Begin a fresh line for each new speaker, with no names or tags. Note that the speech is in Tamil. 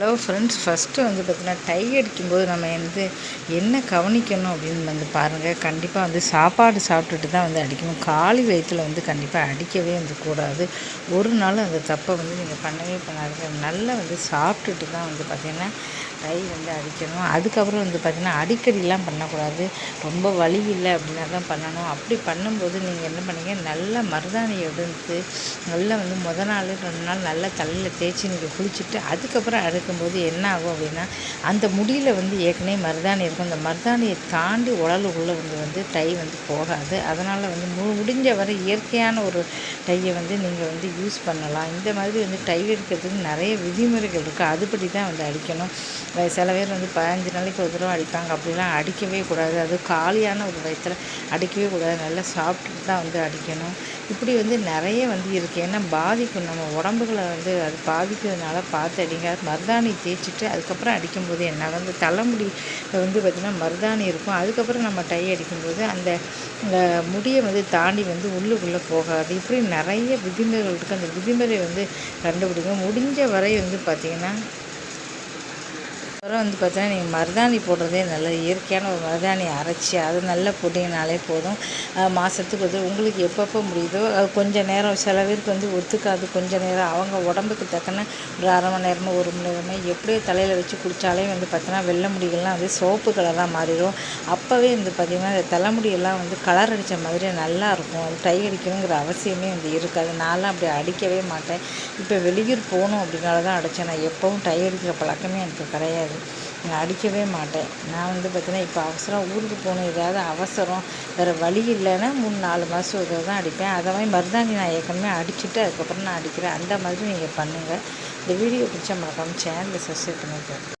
ஹலோ ஃப்ரெண்ட்ஸ் ஃபஸ்ட்டு வந்து பார்த்திங்கன்னா டை அடிக்கும்போது நம்ம வந்து என்ன கவனிக்கணும் அப்படின்னு வந்து பாருங்கள் கண்டிப்பாக வந்து சாப்பாடு சாப்பிட்டுட்டு தான் வந்து அடிக்கணும். காலி வயிற்றில் வந்து கண்டிப்பாக அடிக்கவே வந்து கூடாது. ஒரு நாள் அந்த தப்பை வந்து நீங்கள் பண்ணவே பண்ணாதீங்க. நல்லா வந்து சாப்பிட்டுட்டு தான் வந்து பார்த்திங்கன்னா டை வந்து அடிக்கணும். அதுக்கப்புறம் வந்து பார்த்திங்கன்னா அடிக்கடிலாம் பண்ணக்கூடாது. ரொம்ப வலி இல்லை அப்படின்னா தான் பண்ணணும். அப்படி பண்ணும்போது நீங்கள் என்ன பண்ணீங்க? நல்ல மருதாணி எடுத்து நல்லா வந்து முத நாள் ரெண்டு நாள் நல்லா தலையில் தேய்ச்சி நீங்கள் குளிச்சுட்டு அதுக்கப்புறம் இருக்கும்போது என்ன ஆகும் அப்படின்னா அந்த முடியில் வந்து ஏற்கனவே மருதாணி இருக்கும். அந்த மருதாணியை தாண்டி உடலுக்குள்ளே வந்து வந்து டை வந்து போகாது. அதனால் வந்து மு முடிஞ்ச வரை இயற்கையான ஒரு டையை வந்து நீங்கள் வந்து யூஸ் பண்ணலாம். இந்த மாதிரி வந்து டை எடுக்கிறதுக்கு நிறைய விதிமுறைகள் இருக்குது அதுபடி தான் வந்து அடிக்கணும். சில பேர் வந்து பதினஞ்சு நாளைக்கு ஒரு தடவை அடிப்பாங்க. அப்படிலாம் அடிக்கவே கூடாது. அது காலியான ஒரு வயிற்றில் அடிக்கவே கூடாது. நல்லா சாப்பிட்டுட்டு தான் வந்து அடிக்கணும். இப்படி வந்து நிறைய வந்து இருக்குது ஏன்னா பாதிக்கும் நம்ம உடம்புகளை வந்து அது பாதிக்கிறதுனால பார்த்து அடிங்க. மருதாணி தேய்ச்சிட்டு அதுக்கப்புறம் அடிக்கும்போது என்ன வந்து தலைமுடி வந்து பார்த்திங்கன்னா மருதாணி இருக்கும். அதுக்கப்புறம் நம்ம டை அடிக்கும்போது அந்த முடியை வந்து தாண்டி வந்து உள்ளுக்குள்ளே போகாது. இப்படி நிறைய விதிமுறைகள் இருக்குது அந்த விதிமுறை வந்து கண்டுபிடிங்க. முடிஞ்ச வரை வந்து பார்த்திங்கன்னா அப்புறம் வந்து பார்த்தீங்கன்னா நீங்கள் மருதாணி போடுறதே நல்ல இயற்கையான ஒரு மருதாணி அரைச்சி அது நல்லா போட்டிங்கனாலே போதும். மாதத்துக்கு வந்து உங்களுக்கு எப்பப்போ முடியுதோ அது கொஞ்சம் நேரம் சில பேருக்கு வந்து ஒத்துக்காது. கொஞ்சம் நேரம் அவங்க உடம்புக்கு தக்கன ஒரு அரை மணி நேரமோ ஒரு மணி நேரமோ எப்படியோ தலையில் வச்சு குளித்தாலே வந்து பார்த்தீங்கன்னா வெள்ளை முடிகள்லாம் வந்து சோப்பு கலராக மாறிடும். அப்போவே வந்து பார்த்திங்கன்னா அந்த தலைமுடியெல்லாம் வந்து கலர் அடித்த மாதிரி நல்லா இருக்கும். அது டை அடிக்கணுங்கிற அவசியமே வந்து இருக்காது. நான்லாம் அப்படி அடிக்கவே மாட்டேன். இப்போ வெளியூர் போகணும் அப்படின்னால தான் அடித்தேன் நான் எப்போவும் டை அடிக்கிற பழக்கமே எனக்கு கிடையாது. நான் அடிக்கவே மாட்டேன். நான் வந்து பார்த்தீங்கன்னா இப்போ அவசரம் ஊருக்கு போகணும். ஏதாவது அவசரம். வேறு வழி இல்லைன்னா மூணு நாலு மாதம் ஒரு தான் அடிப்பேன். அதை மாதிரி மருதாணி நான் ஏற்கனவே அடிச்சுட்டு அதுக்கப்புறம் நான் அடிக்கிறேன். அந்த மாதிரி நீங்கள் பண்ணுங்கள் இந்த வீடியோ பிடிச்சா மறக்காமல் சேனலை சப்ஸ்கிரைப் பண்ணிக்கிறேன்